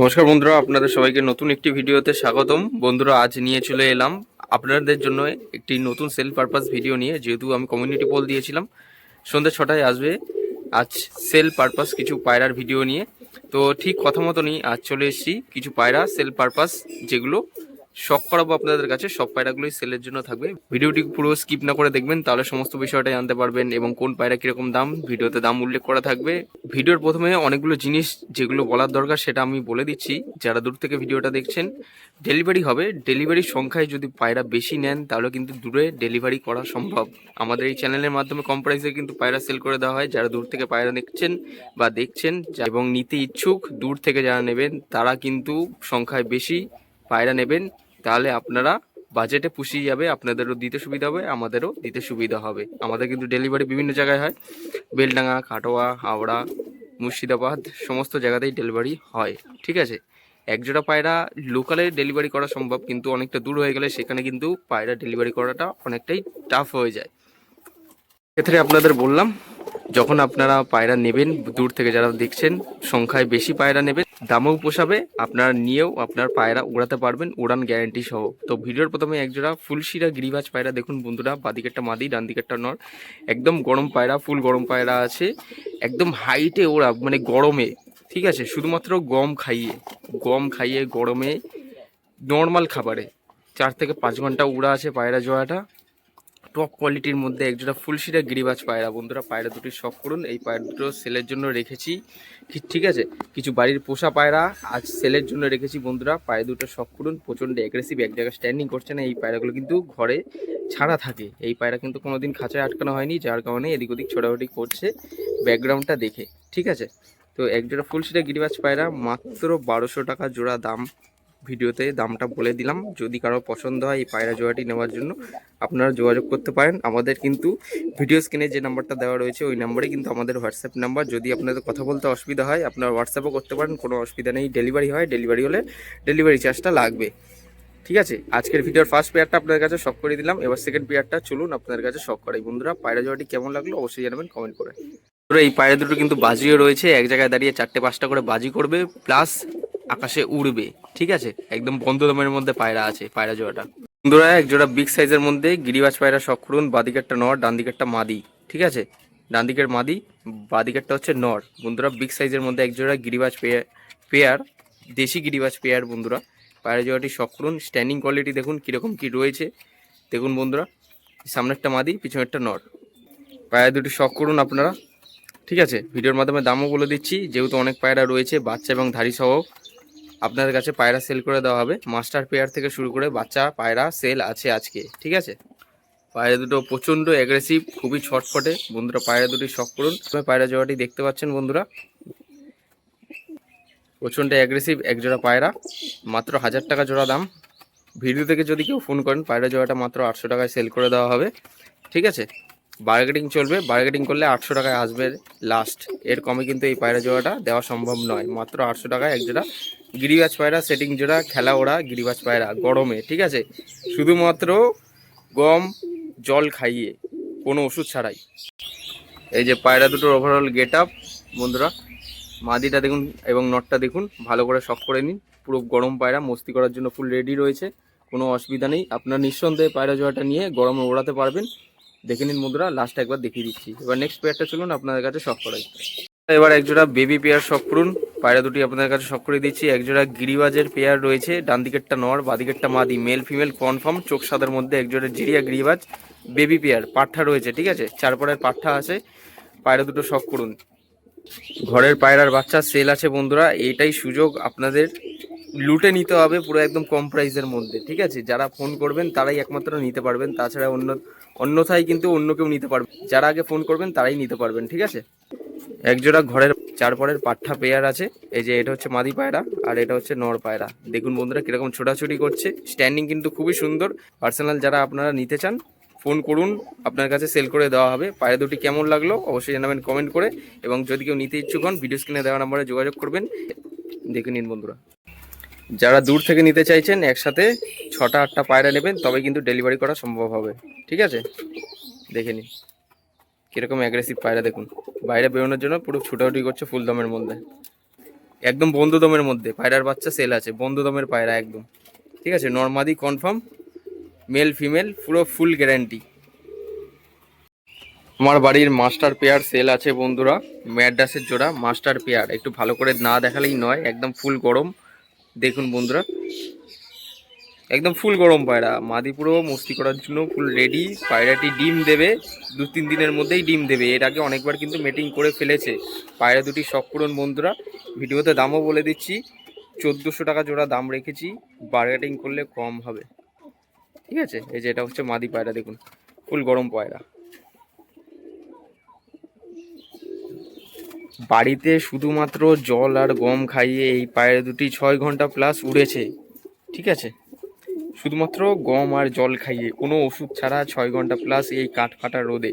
নমস্কার বন্ধুরা, আপনাদের সবাইকে নতুন একটি ভিডিওতে স্বাগতম। বন্ধুরা, আজ নিয়ে চলে এলাম আপনাদের জন্য একটি নতুন সেল পারপাস ভিডিও নিয়ে, যেহেতু আমি কমিউনিটি পোল দিয়েছিলাম। সন্ধ্যে ছটায় আসবে আজ সেল পারপাস কিছু পায়রার ভিডিও নিয়ে। তো ঠিক কথা মতনই আজ চলে এসেছি, কিছু পায়রা সেল পারপাস যেগুলো শখ করাবো আপনাদের কাছে। সব পায়রাগুলোই সেলের জন্য থাকবে। ভিডিওটি পুরো স্কিপ না করে দেখবেন, তাহলে সমস্ত বিষয়টা জানতে পারবেন এবং কোন পায়রা কীরকম দাম, ভিডিওতে দাম উল্লেখ করা থাকবে। ভিডিওর প্রথমে অনেকগুলো জিনিস যেগুলো বলার দরকার সেটা আমি বলে দিচ্ছি। যারা দূর থেকে ভিডিওটা দেখছেন ডেলিভারি হবে। ডেলিভারির সংখ্যায় যদি পায়রা বেশি নেন, তাহলে কিন্তু দূরে ডেলিভারি করা সম্ভব। আমাদের এই চ্যানেলের মাধ্যমে কম প্রাইসে কিন্তু পায়রা সেল করে দেওয়া হয়। যারা দূর থেকে পায়রা দেখছেন বা দেখছেন এবং নিতে ইচ্ছুক, দূর থেকে যারা নেবেন, তারা কিন্তু সংখ্যায় বেশি পায়রা নেবেন। তাহলে আপনারা বাজেটে পুষিয়ে যাবে, আপনাদেরও দিতে সুবিধা হবে, আমাদেরও দিতে সুবিধা হবে। আমাদের কিন্তু ডেলিভারি বিভিন্ন জায়গায় হয়। বেলডাঙ্গা কাটোয়া হাওড়া, মুর্শিদাবাদ, সমস্ত জায়গাতেই ডেলিভারি হয়, ঠিক আছে? একজোড়া পায়রা লোকালে ডেলিভারি করা সম্ভব, কিন্তু অনেকটা দূর হয়ে গেলে সেখানে কিন্তু পায়রা ডেলিভারি করাটা অনেকটাই টাফ হয়ে যায়। ক্ষেত্রে আপনাদের বললাম যখন আপনারা পায়রা নেবেন, দূর থেকে যারা দেখছেন, সংখ্যায় বেশি পায়রা নেবেন, দামেও পোষাবে, আপনারা নিয়েও আপনার পায়রা উড়াতে পারবেন, উড়ান গ্যারান্টি সহ। তো ভিডিওর প্রথমে একজোড়া ফুলশিরা গিরিবাজ পায়রা দেখুন বন্ধুরা, বাদিকেরটা মাদি ডান দিকেরটা নর। একদম গরম পায়রা, ফুল গরম পায়রা আছে। একদম হাইটে ওরা মানে গরমে, ঠিক আছে? শুধুমাত্র গম খাইয়ে গম খাইয়ে গরমে নর্মাল খাবারে। চার থেকে পাঁচ ঘণ্টা উড়া আছে পায়রা জোড়াটা টপ কোয়ালিটির মধ্যে একজোড়া ফুলশিরা গিরিবাজ পায়রা। বন্ধুরা, পায়রা দুটি শখ করুন। এই পায়রা দুটো সেলের জন্য রেখেছি। ঠিক আছে? কিছু বাড়ির পোষা পায়রা আজ সেলের জন্য রেখেছি বন্ধুরা। পায়রা দুটো শখ করুন। প্রচণ্ড অ্যাগ্রেসিভ এক জায়গায় স্ট্যান্ডিং করছে না। এই পায়রাগুলো কিন্তু ঘরে ছাড়া থাকে। এই পায়রা কিন্তু কোনোদিন খাঁচায় আটকানো হয়নি, যার কারণে এদিক ওদিক ছোটাছুটি করছে ব্যাকগ্রাউন্ডটা দেখে। ঠিক আছে? তো একজোড়া ফুলশিরা গিরিবাজ পায়রা, মাত্র বারোশো টাকা জোড়া দাম। ভিডিওতে দামটা বলে দিলাম। যদি কারও পছন্দ হয় এই পায়রা জোড়াটি নেওয়ার জন্য, আপনারা যোগাযোগ করতে পারেন। আমাদের কিন্তু ভিডিও স্ক্রিনে যে নাম্বারটা দেওয়া রয়েছে, ওই নাম্বারে কিন্তু আমাদের হোয়াটসঅ্যাপ নাম্বার। যদি আপনাদের কথা বলতে অসুবিধা হয়, আপনারা হোয়াটসঅ্যাপও করতে পারেন। কোনো অসুবিধা নেই, ডেলিভারি হয়। ডেলিভারি হলে ডেলিভারি চার্জটা লাগবে। ঠিক আছে? আজকের ভিডিওর ফার্স্ট পেয়ারটা আপনাদের কাছে শখ করে দিলাম। এবার সেকেন্ড পেয়ারটা চলুন আপনাদের কাছে শখ করাই। বন্ধুরা, পায়রা জোড়াটি কেমন লাগল অবশ্যই জানাবেন কমেন্ট করে। এই পায়রা দুটো কিন্তু বাজিও রয়েছে। এক জায়গায় দাঁড়িয়ে চারটে পাঁচটা করে বাজি করবে। প্লাস আকাশে উড়বে, ঠিক আছে? একদম বন্ধ দমের মধ্যে পায়রা আছে, পায়রা জোড়াটা। বন্ধুরা, এক জোড়া বিগ সাইজের মধ্যে গিরিবাজ পায়রা শখ করুন, বাদিকেরটা নর ডান দিকেরটা মাদি, ঠিক আছে? ডান দিকের মাদি, বাদিকেরটা হচ্ছে নর। বন্ধুরা বিগ সাইজের মধ্যে এক জোড়া গিরিবাজ পেয়ার দেশি গিরিবাজ পেয়ার বন্ধুরা। পায়রা জোড়াটি শখ করুন স্ট্যান্ডিং কোয়ালিটি দেখুন কীরকম কী রয়েছে। দেখুন বন্ধুরা, সামনেরটা মাদি, পিছনেরটা নর। পায়রা দুটি শখ করুন আপনারা, ঠিক আছে? ভিডিওর মাধ্যমে দামও বলে দিচ্ছি, যেহেতু অনেক পায়রা রয়েছে, বাচ্চা এবং ধাড়ি সহ আপনাদের কাছে পায়রা সেল করে দেওয়া হবে। মাস্টার পেয়ার থেকে শুরু করে বাচ্চা, পায়রা সেল আছে আজকে, ঠিক আছে? পায়রা দুটো প্রচণ্ড অ্যাগ্রেসিভ খুবই ছটফটে। বন্ধুরা, পায়রা দুটি শখ করুন। পায়রা জোড়াটি দেখতে পাচ্ছেন বন্ধুরা। প্রচণ্ড অ্যাগ্রেসিভ এক জোড়া পায়রা, মাত্র হাজার টাকা জোড়া দাম। ভিডিও থেকে যদি কেউ ফোন করেন, পায়রা জোড়াটা মাত্র আটশো টাকায় সেল করে দেওয়া হবে, ঠিক আছে? বার্গেটিং চলবে বার্গেটিং করলে আটশো টাকায় আসবে লাস্ট এর কমে কিন্তু এই পায়রা জোড়াটা দেওয়া সম্ভব নয়। মাত্র আটশো টাকায় এক জোড়া গিরিবাজ পায়রা সেটিং জোড়া, খেলা ওড়া, গিরিবাজ পায়রা, গরমে, ঠিক আছে? শুধুমাত্র গম, জল খাইয়ে, কোনো ওষুধ ছাড়াই। এই যে পায়রা দুটোর ওভারঅল গেট আপ বন্ধুরা, মাদিটা দেখুন এবং নটটা দেখুন, ভালো করে শখ করে নিন। পুরো গরম পায়রা, মস্তি করার জন্য ফুল রেডি রয়েছে, কোনো অসুবিধা নেই। আপনার নিঃসন্দেহে পায়রা জোড়াটা নিয়ে গরমে ওড়াতে পারবেন। দেখে নিন বন্ধুরা লাস্ট একবার দেখিয়ে দিচ্ছি। এবার নেক্সট পেয়ারটা চলুন আপনাদের কাছে শখ করাই। এবার একজোড়া বেবি পেয়ার শখ করুন। পায়রা দুটি আপনাদের কাছে শখ করে দিচ্ছি। একজোড়া গিরিবাজের পেয়ার রয়েছে। ডান দিকেরটা নর বাদিকেরটা মাদি মেল ফিমেল কনফার্ম চোখ সাদার মধ্যে একজোড়া জিরিয়া গিরিবাজ বেবি পেয়ার পাঠা রয়েছে, ঠিক আছে? চারপরের পাঠা আছে। পায়রা দুটো শখ করুন। ঘরের পায়রার বাচ্চা সেল আছে বন্ধুরা। এইটাই সুযোগ আপনাদের। লুটে নিতে হবে পুরো একদম কম প্রাইসের মধ্যে, ঠিক আছে? যারা ফোন করবেন তারাই একমাত্র নিতে পারবেন। তাছাড়া অন্য, অন্যথায় কিন্তু অন্য কেউ নিতে পারবে। যারা আগে ফোন করবেন তারাই নিতে পারবেন, ঠিক আছে? একজোড়া ঘরের চারপরের পাঠা পেয়ার আছে। এই যে এটা হচ্ছে মাদি পায়রা আর এটা হচ্ছে নর পায়রা। দেখুন বন্ধুরা কীরকম ছোটাছুটি করছে। স্ট্যান্ডিং কিন্তু খুবই সুন্দর। পার্সোনাল যারা আপনারা নিতে চান ফোন করুন। আপনার কাছে সেল করে দেওয়া হবে। পায়রা দুটি কেমন লাগল অবশ্যই জানাবেন কমেন্ট করে। এবং যদি কেউ নিতে ইচ্ছুক হন ভিডিও স্ক্রিনে দেওয়া নাম্বারে যোগাযোগ করবেন। দেখে নিন বন্ধুরা। যারা দূর থেকে নিতে চাইছেন, একসাথে ছটা, আটটা পায়রা নেবেন তবে কিন্তু ডেলিভারি করা সম্ভব হবে। ঠিক আছে? দেখে নিন। কীরকম অ্যাগ্রেসিভ পায়রা দেখুন। বাইরে বেরোনোর জন্য পুরো ছুটাছুটি করছে ফুলদমের মধ্যে। একদম বন্ধ দমের মধ্যে, পায়রার বাচ্চা সেল আছে, বন্ধ দমের পায়রা একদম। ঠিক আছে নর্মাদি কনফার্ম মেল ফিমেল পুরো ফুল গ্যারান্টি আমার বাড়ির মাস্টার পেয়ার সেল আছে বন্ধুরা, ম্যাড্রাসের জোড়া মাস্টার পেয়ার একটু ভালো করে না দেখালেই নয়, একদম ফুল গরম। দেখুন বন্ধুরা। একদম ফুল গরম পায়রা। মাদি পুরো মস্তি করার জন্য ফুল রেডি পায়রাটি ডিম দেবে। দু তিন দিনের মধ্যেই ডিম দেবে। এর আগে অনেকবার কিন্তু মিটিং করে ফেলেছে। পায়রা দুটি শখ পূরণ বন্ধুরা। ভিডিওতে দামও বলে দিচ্ছি। চোদ্দোশো টাকা জোড়া দাম রেখেছি। বার্গেটিং করলে কম হবে। ঠিক আছে? এই যে এটা হচ্ছে মাদি পায়রা, দেখুন। ফুল গরম পায়রা। বাড়িতে শুধুমাত্র জল আর গম খাইয়ে এই পায়রা দুটি ছয় ঘণ্টা প্লাস উড়েছে। ঠিক আছে? শুধুমাত্র গম আর জল খাইয়ে কোনো ওষুধ ছাড়া ছয় ঘণ্টা প্লাস এই কাঠ ফাটা রোদে,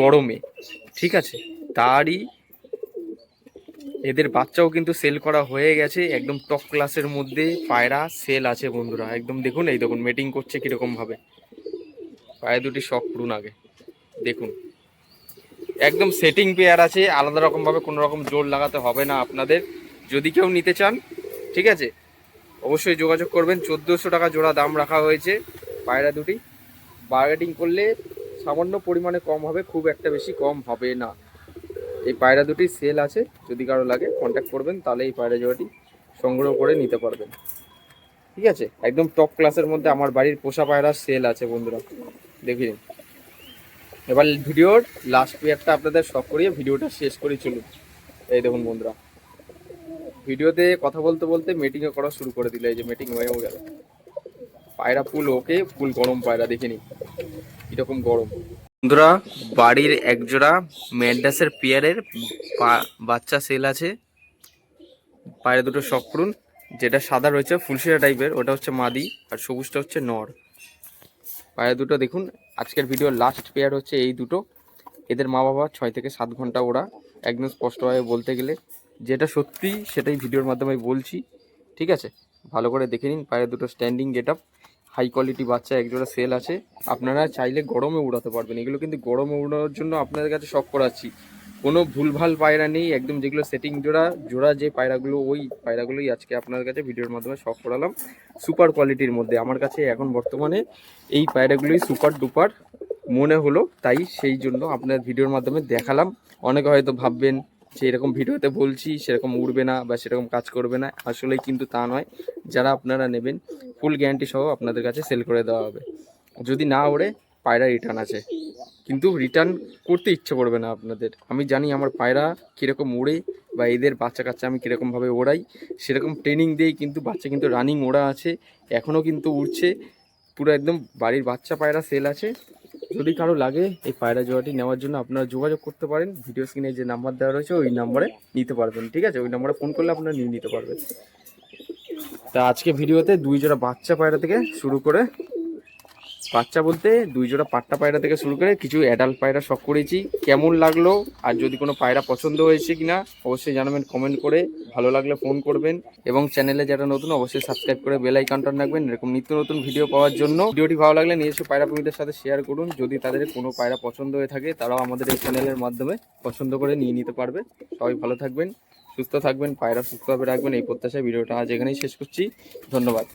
গরমে, ঠিক আছে? তারই এদের বাচ্চাও কিন্তু সেল করা হয়ে গেছে, একদম টপ ক্লাসের মধ্যে পায়রা সেল আছে বন্ধুরা, একদম দেখুন এই দেখুন মিটিং করছে কীরকমভাবে। পায়ে দুটি শখ পুরুন আগে, দেখুন। একদম সেটিং পেয়ার আছে, আলাদা রকমভাবে কোনো রকম জোর লাগাতে হবে না আপনাদের। যদি কেউ নিতে চান, ঠিক আছে? অবশ্যই যোগাযোগ করবেন। চোদ্দোশো টাকা জোড়া দাম রাখা হয়েছে পায়রা দুটি। বার্গেটিং করলে সামান্য পরিমাণে কম হবে, খুব একটা বেশি কম হবে না। এই পায়রা দুটি সেল আছে, যদি কারও লাগে কন্ট্যাক্ট করবেন, তাহলে এই পায়রা জোড়াটি সংগ্রহ করে নিতে পারবেন। ঠিক আছে? একদম টপ ক্লাসের মধ্যে আমার বাড়ির পোষা পায়রা সেল আছে বন্ধুরা। দেখে এবার ভিডিওর লাস্ট পেয়ারটা আপনাদের শখ করিয়ে ভিডিওটা শেষ করে, চলুন। এই দেখুন বন্ধুরা। ভিডিওতে কথা বলতে বলতে মিটিংও করা শুরু করে দিল, এই যে মিটিং হয়েও গেল। পায়রা ফুল, ওকে ফুল গরম পায়রা, দেখে নি। কীরকম গরম। বন্ধুরা, বাড়ির একজোড়া ম্যান্ডাসের পেয়ারের বাচ্চা সেল আছে। পায়রা দুটো শখ করুন যেটা সাদা রয়েছে, ফুলশিরা টাইপের ওটা হচ্ছে মাদি আর সবুজটা হচ্ছে নর। পায়রা দুটো দেখুন, আজকের ভিডিওর লাস্ট পেয়ার হচ্ছে এই দুটো। এদের মা বাবা ছয় থেকে সাত ঘণ্টা ওরা। একদম স্পষ্টভাবে বলতে গেলে যেটা সত্যি সেটাই ভিডিওর মাধ্যমে বলছি, ঠিক আছে? ভালো করে দেখে নিন, পায়রা দুটো standing get up high quality বাচ্চা, একজোড়া সেল আছে। আপনারা চাইলে গরমে উড়াতে পারবেন। এগুলো কিন্তু গরমে উড়ানোর জন্য আপনাদের কাছে শখ করাচ্ছি। কোনো ভুলভাল পায়রা নেই, একদম যেগুলো সেটিং জোড়া জোড়া যে পায়রাগুলো, ওই পায়রাগুলোই আজকে আপনাদের কাছে ভিডিওর মাধ্যমে শখ করালাম। সুপার কোয়ালিটির মধ্যে। আমার কাছে এখন বর্তমানে এই পায়রাগুলোই সুপার ডুপার মনে হলো, তাই সেই জন্য আপনার ভিডিওর মাধ্যমে দেখালাম। অনেকে হয়তো ভাববেন যে এরকম ভিডিওতে বলছি, সেরকম উড়বে না বা সেরকম কাজ করবে না। আসলেই কিন্তু তা নয়। যারা আপনারা নেবেন ফুল গ্যারান্টি সহ আপনাদের কাছে সেল করে দেওয়া হবে। যদি না ওড়ে, পায়রা রিটার্ন আছে। কিন্তু রিটার্ন করতে ইচ্ছে করবে না আপনাদের। আমি জানি আমার পায়রা কীরকম ওড়ে বা এদের বাচ্চা কাচ্চা আমি কীরকমভাবে ওড়াই। সেরকম ট্রেনিং দিয়েই কিন্তু বাচ্চা কিন্তু রানিং ওড়া আছে। এখনও কিন্তু উড়ছে। পুরো একদম বাড়ির বাচ্চা পায়রা সেল আছে। যদি কারও লাগে এই পায়রা জোয়াটি নেওয়ার জন্য আপনারা যোগাযোগ করতে পারেন। ভিডিও স্ক্রিনে যে নাম্বার দেওয়া রয়েছে, ওই নাম্বারে নিতে পারবেন, ঠিক আছে? ওই নাম্বারে ফোন করলে আপনারা নিয়ে নিতে পারবেন। তা আজকে ভিডিওতে দুই জোড়া বাচ্চা পায়রা থেকে শুরু করে বাচ্চা বলতে দুই জোড়া পাট্টা পায়রা থেকে শুরু করে কিছু অ্যাডাল্ট পায়রা শখ করেছি। কেমন লাগল আর যদি কোনো পায়রা পছন্দ হয়েছে কিনা, অবশ্যই জানাবেন কমেন্ট করে ভালো লাগলে ফোন করবেন। এবং চ্যানেলে যারা নতুন, অবশ্যই সাবস্ক্রাইব করে বেল আইকনটা রাখবেন। এরকম নিত্য নতুন ভিডিও পাওয়ার জন্য। ভিডিওটি ভালো লাগলে নিজস্ব পায়রা প্রেমীদের সাথে শেয়ার করুন। যদি তাদের কোনো পায়রা পছন্দ হয়ে থাকে, তারাও আমাদের এই চ্যানেলের মাধ্যমে পছন্দ করে নিয়ে নিতে পারবে। সবাই ভালো থাকবেন, সুস্থ থাকবেন, পায়রা সুস্থভাবে রাখবেন। এই প্রত্যাশায় ভিডিওটা আজ এখানেই শেষ করছি। ধন্যবাদ।